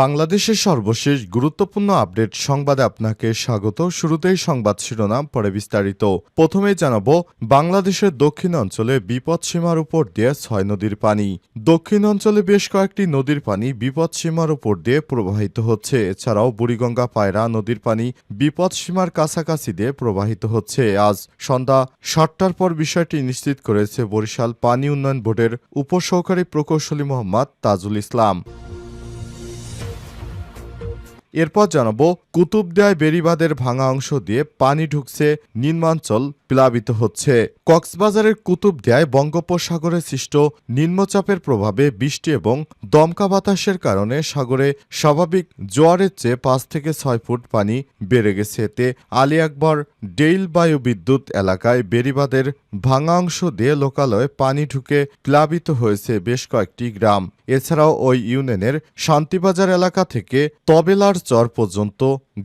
বাংলাদেশের সর্বশেষ গুরুত্বপূর্ণ আপডেট সংবাদে আপনাকে স্বাগত। শুরুতেই সংবাদ শিরোনাম, পরে বিস্তারিত। প্রথমেই জানাব, বাংলাদেশের দক্ষিণ অঞ্চলে বিপদ সীমার উপর দিয়ে ছয় নদীর পানি। দক্ষিণ অঞ্চলে বেশ কয়েকটি নদীর পানি বিপদ সীমার উপর দিয়ে প্রবাহিত হচ্ছে। এছাড়াও বুড়িগঙ্গা, পায়রা নদীর পানি বিপদ সীমার কাছাকাছি দিয়ে প্রবাহিত হচ্ছে। আজ সন্ধ্যা সাতটার পর বিষয়টি নিশ্চিত করেছে বরিশাল পানি উন্নয়ন বোর্ডের উপসহকারী প্রকৌশলী মোহাম্মদ তাজুল ইসলাম। এরপর জানাব, কুতুবদিয়ায় বেড়িবাঁধের ভাঙা অংশ দিয়ে পানি ঢুকছে, নিম্নাঞ্চল প্লাবিত হচ্ছে। কক্সবাজারের কুতুবদিয়ায় বঙ্গোপসাগরে সৃষ্ট নিম্নচাপের প্রভাবে বৃষ্টি এবং দমকা বাতাসের কারণে সাগরে স্বাভাবিক জোয়ারের চেয়ে পাঁচ থেকে ছয় ফুট পানি বেড়ে গেছে। এতে আলী আকবর ডেইল বায়ু বিদ্যুৎ এলাকায় বেড়িবাঁধের ভাঙা অংশ দিয়ে লোকালয়ে পানি ঢুকে প্লাবিত হয়েছে বেশ কয়েকটি গ্রাম। এছাড়াও ওই ইউনিয়নের শান্তিবাজার এলাকা থেকে তবেলার চর পর্যন্ত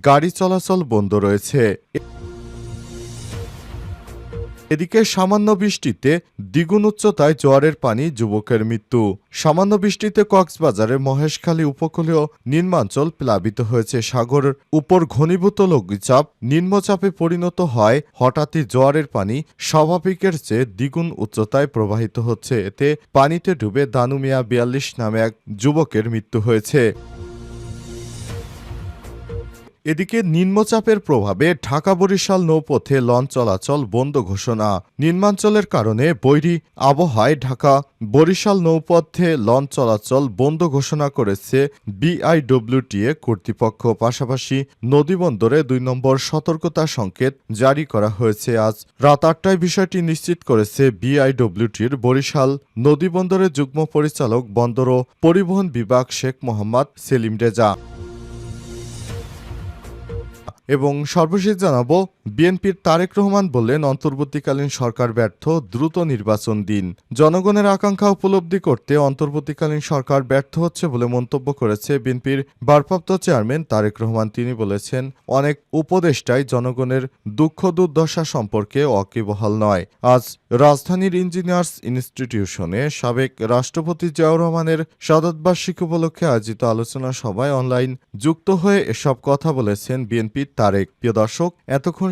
গাড়ি চলাচল বন্ধ রয়েছে। এদিকে সামান্য বৃষ্টিতে দ্বিগুণ উচ্চতায় জোয়ারের পানি যুবকের মৃত্যু। সামান্য বৃষ্টিতে কক্সবাজারের মহেশখালী উপকূলীয় নিম্নাঞ্চল প্লাবিত হয়েছে। সাগরের উপর ঘনীভূত লঘুচাপ নিম্নচাপে পরিণত হয়। হঠাৎই জোয়ারের পানি স্বাভাবিকের চেয়ে দ্বিগুণ উচ্চতায় প্রবাহিত হচ্ছে। এতে পানিতে ডুবে দানুমিয়া বিয়াল্লিশ নামে এক যুবকের মৃত্যু হয়েছে। এদিকে নিম্নচাপের প্রভাবে ঢাকা বরিশাল নৌপথে লঞ্চ চলাচল বন্ধ ঘোষণা। নিম্নাঞ্চলের কারণে বৈরী আবহাওয়ায় ঢাকা বরিশাল নৌপথে লঞ্চ চলাচল বন্ধ ঘোষণা করেছে বিআইডব্লিউটিএ কর্তৃপক্ষ। পাশাপাশি নদীবন্দরে দুই নম্বর সতর্কতা সংকেত জারি করা হয়েছে আজ। রাত আটটায় বিষয়টি নিশ্চিত করেছে বিআইডব্লিউটির বরিশাল নদীবন্দরের যুগ্ম পরিচালক, বন্দর ও পরিবহন বিভাগ শেখ মোহাম্মদ সেলিম রেজা। এবং সর্বশেষ জানাব বিএনপির তারেক রহমান বললেন, অন্তর্বর্তীকালীন সরকার ব্যর্থ, দ্রুত নির্বাচন দিন। জনগণের আকাঙ্ক্ষা উপলব্ধি করতে অন্তর্বর্তীকালীন সরকার ব্যর্থ হচ্ছে বলে মন্তব্য করেছে বিএনপির ভারপ্রাপ্ত চেয়ারম্যান তারেক রহমান। তিনি বলেছেন, অনেক উপদেষ্টাই জনগণের দুঃখ দুর্দশা সম্পর্কে অকিবহাল নয়। আজ রাজধানীর ইঞ্জিনিয়ার্স ইনস্টিটিউশনে সাবেক রাষ্ট্রপতি জিয়াউর রহমানের শতবার্ষিক উপলক্ষে আয়োজিত আলোচনা সভায় অনলাইন যুক্ত হয়ে এসব কথা বলেছেন বিএনপির তারেক। প্রিয় দর্শক, এতক্ষণ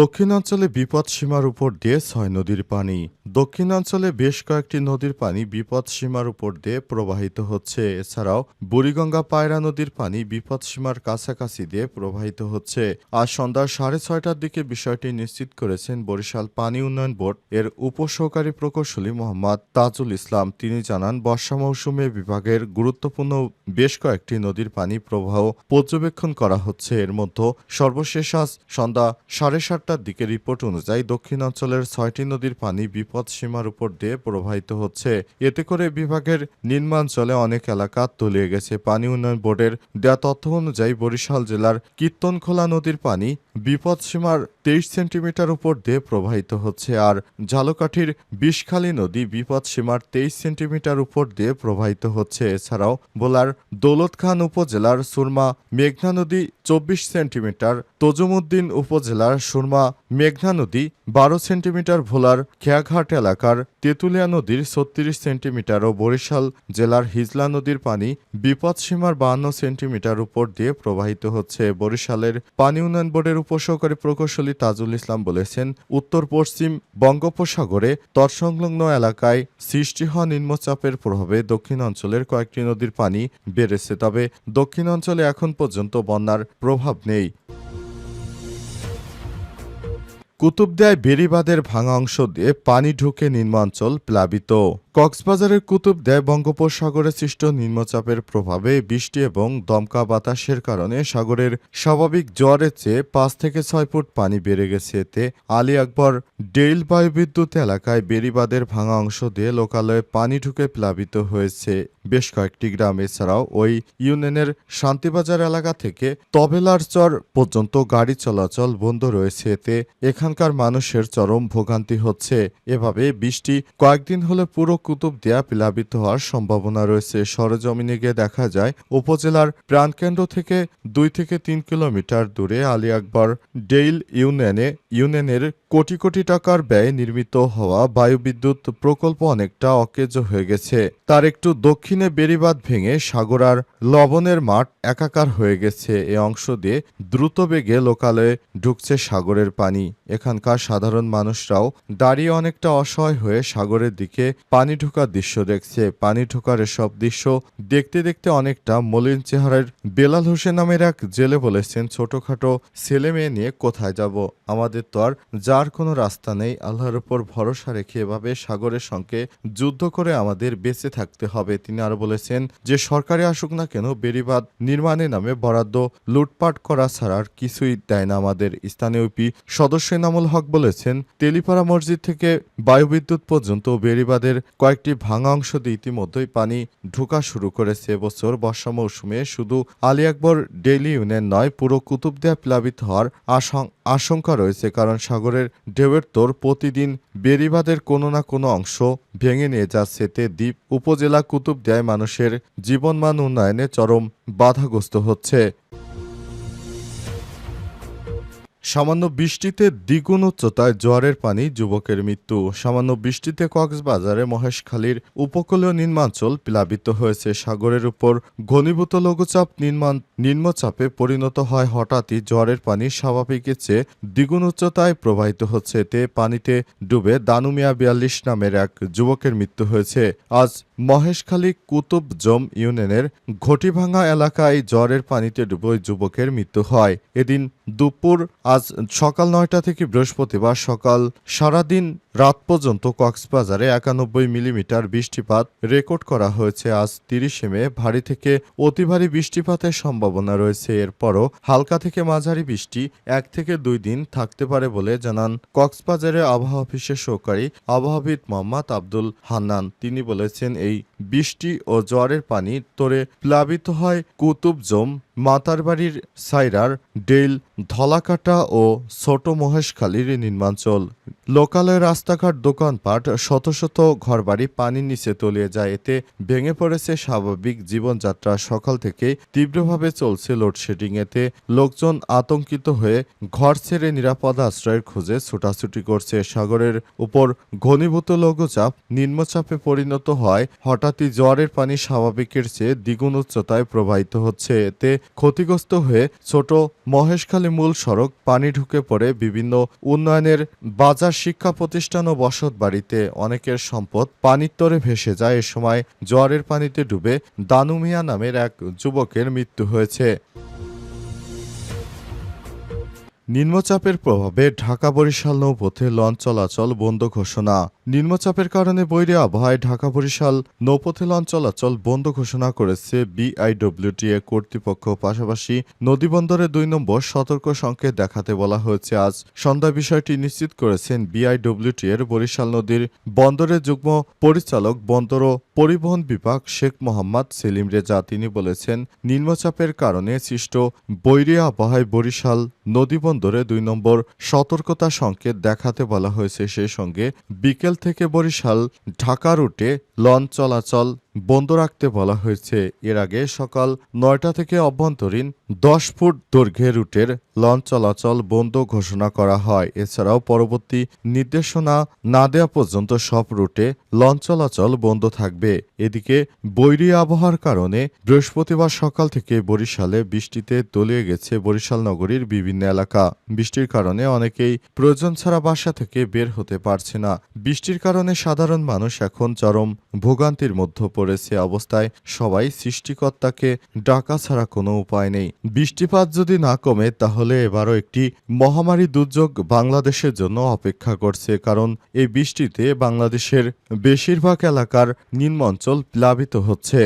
দক্ষিণাঞ্চলে বিপদ সীমার উপর দিয়ে ছয় নদীর পানি। দক্ষিণাঞ্চলে বেশ কয়েকটি নদীর পানি বিপদ সীমার উপর দিয়ে প্রবাহিত হচ্ছে। এছাড়াও বুড়িগঙ্গা পায়রা নদীর পানি বিপদ সীমার কাছাকাছি দিয়ে প্রবাহিত হচ্ছে। আজ সন্ধ্যা সাড়ে ছয়টার দিকে বিষয়টি নিশ্চিত করেছেন বরিশাল পানি উন্নয়ন বোর্ড এর উপসহকারী প্রকৌশলী মোহাম্মদ তাজুল ইসলাম। তিনি জানান, বর্ষা মৌসুমে বিভাগের গুরুত্বপূর্ণ বেশ কয়েকটি নদীর পানি প্রবাহ পর্যবেক্ষণ করা হচ্ছে। এর মধ্যে সর্বশেষ আজ সন্ধ্যা সাড়ে সাতটার দিকে রিপোর্ট অনুযায়ী দক্ষিণাঞ্চলের ছয়টি নদীর পানি বিপদ সীমার উপর দিয়ে প্রবাহিত হচ্ছে। এতে করে বিভাগের নিম্নাঞ্চলে অনেক এলাকা তলিয়ে গেছে পানি উন্নয়ন বোর্ডের দেয়া তথ্য অনুযায়ী বরিশাল জেলার কীর্তনখোলা নদীর পানি বিপদ সীমার তেইশ সেন্টিমিটার উপর দিয়ে প্রবাহিত হচ্ছে আর ঝালকাঠির বিষখালী নদী বিপদ সীমার তেইশ সেন্টিমিটার উপর দিয়ে প্রবাহিত হচ্ছে। এছাড়াও বোলার দৌলত খান উপজেলার সুরমা মেঘনা নদী চব্বিশ সেন্টিমিটার, তজুমুদ্দিন উপজেলার সুরমা মেঘনা নদী বারো সেন্টিমিটার, ভোলার খেয়াঘাট এলাকার তেঁতুলিয়া নদীর ছত্রিশ সেন্টিমিটার ও বরিশাল জেলার হিজলা নদীর পানি বিপদ সীমার বাহান্ন সেন্টিমিটার উপর দিয়ে প্রবাহিত হচ্ছে। বরিশালের পানি উন্নয়ন বোর্ডের উপসহকারী প্রকৌশলী তাজুল ইসলাম বলেছেন উত্তর পশ্চিম বঙ্গোপসাগরে তৎসংলগ্ন এলাকায় সৃষ্টি হওয়া নিম্নচাপের প্রভাবে দক্ষিণ অঞ্চলের কয়েকটি নদীর পানি বেড়েছে। তবে দক্ষিণ অঞ্চলে এখন পর্যন্ত বন্যার প্রভাব নেই। কুতুবদিয়ায় বেড়িবাঁধের ভাঙা অংশ দিয়ে পানি ঢুকে নিম্নাঞ্চল প্লাবিত। কক্সবাজারের কুতুবদিয়ায় বঙ্গোপসাগরে সৃষ্ট নিম্নচাপের প্রভাবে বৃষ্টি এবং দমকা বাতাসের কারণে সাগরের স্বাভাবিক জোয়ারের চেয়ে পাঁচ থেকে ছয় ফুট পানি বেড়ে গেছে। এতে আলী আকবর ডেইল বায়ুবিদ্যুৎ এলাকায় বেড়িবাঁধের ভাঙা অংশ দিয়ে লোকালয়ে পানি ঢুকে প্লাবিত হয়েছে। বেশ কয়েকটি গ্রাম, এছাড়াও ওই ইউনিয়নের শান্তিবাজার এলাকা থেকে তবেলার চর পর্যন্ত গাড়ি চলাচল বন্ধ রয়েছে। এতে এখানকার মানুষের চরম ভোগান্তি হচ্ছে। এভাবে বৃষ্টি কয়েকদিন হলে পুরো কুতুব কুতুবদিয়া প্লাবিত হওয়ার সম্ভাবনা রয়েছে। সরেজমিনে গিয়ে দেখা যায়, উপজেলার প্রাণকেন্দ্র থেকে দুই থেকে তিন কিলোমিটার দূরে আলী আকবর ডেইল ইউনিয়নে, ইউনিয়নের কোটি কোটি টাকার ব্যয়ে নির্মিত হওয়া বায়ুবিদ্যুৎ প্রকল্প অনেকটা অকেজ হয়ে গেছে। তার একটু দক্ষিণে বেড়িবাঁধ ভেঙে সাগরার লবণের মাঠ একাকার হয়ে গেছে। এ অংশ দিয়ে দ্রুত বেগে লোকালয়ে ঢুকছে সাগরের পানি। এখানকার সাধারণ মানুষরাও দাঁড়িয়ে অনেকটা অসহায় হয়ে সাগরের দিকে পানি ঢোকার দৃশ্য দেখছে। পানি ঢোকার এসব দৃশ্য দেখতে দেখতে অনেকটা মলিন চেহারার বেলাল হোসেন নামের এক জেলে বলেছেন, ছোটখাটো ছেলে মেয়ে নিয়ে কোথায় যাব? আমাদের তো আর যার কোনো রাস্তা নেই। আল্লাহর উপর ভরসা রেখে এভাবে সাগরের সঙ্গে যুদ্ধ করে আমাদের বেঁচে থাকতে হবে। তিনি আরও বলেছেন, যে সরকারি আসুক না কেন, বেড়িবাঁধ নির্মাণের নামে বরাদ্দ লুটপাট করা ছাড়া আর কিছুই দেয় না আমাদের। স্থানীয় ইউপি সদস্য এনামুল হক বলেছেন, তেলিপাড়া মসজিদ থেকে বায়ুবিদ্যুৎ পর্যন্ত বেড়িবাঁধের কয়েকটি ভাঙা অংশ দিয়ে ইতিমধ্যেই পানি ঢোকা শুরু করেছে। এবছর বর্ষা মৌসুমে শুধু আলী আকবর ডেইলি ইউনিয়ন নয়, পুরো কুতুবদিয়া প্লাবিত হওয়ার আশং- আশঙ্কা রয়েছে, কারণ সাগরের ঢেউয়ের তোর প্রতিদিন বেড়িবাঁধের কোনো না কোনো অংশ ভেঙে নিয়ে যাচ্ছে। এতে দ্বীপ উপজেলা কুতুবদিয়ায় মানুষের জীবনমান উন্নয়নে চরম বাধাগ্রস্ত হচ্ছে। সামান্য বৃষ্টিতে দ্বিগুণ উচ্চতায় জোয়ারের পানি যুবকের মৃত্যু। সামান্য বৃষ্টিতে কক্সবাজারে মহেশখালীর উপকূলীয় নিম্নাঞ্চল প্লাবিত হয়েছে। সাগরের উপর ঘনীভূত লঘুচাপ নির্মাণ নিম্নচাপে পরিণত হয় হঠাৎই জোয়ারের পানি স্বাভাবিকের চেয়ে দ্বিগুণ উচ্চতায় প্রবাহিত হচ্ছে। এতে পানিতে ডুবে দানুমিয়া বিয়াল্লিশ নামের এক যুবকের মৃত্যু হয়েছে। আজ মহেশখালী কুতুব জম ইউনিয়নের ঘটিভাঙ্গা এলাকায় জ্বরের পানিতে ডুবে যুবকের মৃত্যু হয়। এদিন দুপুর আজ সকাল নয়টা থেকে বৃহস্পতিবার সকাল সারাদিন রাত পর্যন্ত কক্সবাজারে একানব্বই মিলিমিটার বৃষ্টিপাত রেকর্ড করা হয়েছে। আজ তিরিশে মে, ভারী থেকে অতি ভারী বৃষ্টিপাতের সম্ভাবনা রয়েছে। এরপরও হালকা থেকে মাঝারি বৃষ্টি এক থেকে দুই দিন থাকতে পারে বলে জানান কক্সবাজারে আবহাওয়া অফিসের সহকারী আবহাওয়াবিদ মোহাম্মদ আব্দুল হান্নান। তিনি বলেছেন, এই বৃষ্টি ও জ্বরের পানি তোরে প্লাবিত হয় কুতুবজম মাতারবাড়ির সাইরার ডেইল ধলাকাটা ও ছোট মহেশখালীর নির্মাঞ্চল লোকালয়ের রাস্তাঘাট দোকানপাট শত শত ঘরবাড়ি পানির নিচে তলিয়ে যায়। এতে ভেঙে পড়েছে স্বাভাবিক জীবনযাত্রা। সকাল থেকে তীব্রভাবে চলছে লোডশেডিং। এতে লোকজন আতঙ্কিত হয়ে ঘর ছেড়ে নিরাপদ আশ্রয়ের খোঁজে ছুটাছুটি করছে। সাগরের উপর ঘনীভূত লঘুচাপ নিম্নচাপে পরিণত হয়। হঠাৎই জোয়ারের পানি স্বাভাবিকের চেয়ে দ্বিগুণ উচ্চতায় প্রবাহিত হচ্ছে। এতে ক্ষতিগ্রস্ত হয়ে ছোট মহেশখালী মূল সড়ক পানি ঢুকে পড়ে। বিভিন্ন উন্নয়নের বাজার শিক্ষা প্রতিষ্ঠান ও বসত বাড়িতে অনেকের সম্পদ পানির তরে ভেসে যায়। এ সময় জোয়ারের পানিতে ডুবে দানুমিয়া নামের এক যুবকের মৃত্যু হয়েছে। নিম্নচাপের প্রভাবে ঢাকা বরিশাল নৌপথে লঞ্চ চলাচল বন্ধ ঘোষণা। নিম্নচাপের কারণে বৈরী আবহাওয়ায় ঢাকা বরিশাল নৌপথে লঞ্চ চলাচল বন্ধ ঘোষণা করেছে বিআইডব্লিউটিএ কর্তৃপক্ষ। পাশাপাশি নদীবন্দরে দুই নম্বর সতর্ক সংকেত দেখাতে বলা হয়েছে আজ। সন্ধ্যা বিষয়টি নিশ্চিত করেছেন বিআইডব্লিউটি এর বরিশাল নদীর বন্দরের যুগ্ম পরিচালক বন্দর ও পরিবহন বিভাগ শেখ মোহাম্মদ সেলিম রেজা তিনি বলেছেন, নিম্নচাপের কারণে সৃষ্ট বৈরী আবহাওয়ায় বরিশাল নদীবন্দরে দুই নম্বর সতর্কতা সংকেত দেখাতে বলা হয়েছে। সেই সঙ্গে বিকেল থেকে বরিশাল ঢাকা রুটে লঞ্চ চলাচল বন্ধ রাখতে বলা হয়েছে। এর আগে সকাল নয়টা থেকে অভ্যন্তরীণ দশ ফুট দৈর্ঘ্যের রুটের লঞ্চ চলাচল বন্ধ ঘোষণা করা হয়। এছাড়াও পরবর্তী নির্দেশনা না দেওয়া পর্যন্ত সব রুটে লঞ্চ চলাচল বন্ধ থাকবে। এদিকে বৈরী আবহাওয়ার কারণে বৃহস্পতিবার সকাল থেকে বরিশালে বৃষ্টিতে তলিয়ে গেছে বরিশাল নগরীর বিভিন্ন এলাকা। বৃষ্টির কারণে অনেকেই প্রয়োজন ছাড়া বাসা থেকে বের হতে পারছে না। বৃষ্টির কারণে সাধারণ মানুষ এখন চরম ভোগান্তির মধ্যে পড়ে পড়েছে অবস্থায় সবাই সৃষ্টিকর্তাকে ডাকা ছাড়া কোনো উপায় নেই। বৃষ্টিপাত যদি না কমে, তাহলে এবারও একটি মহামারী দুর্যোগ বাংলাদেশের জন্য অপেক্ষা করছে, কারণ এই বৃষ্টিতে বাংলাদেশের বেশিরভাগ এলাকার নিম্নাঞ্চল প্লাবিত হচ্ছে।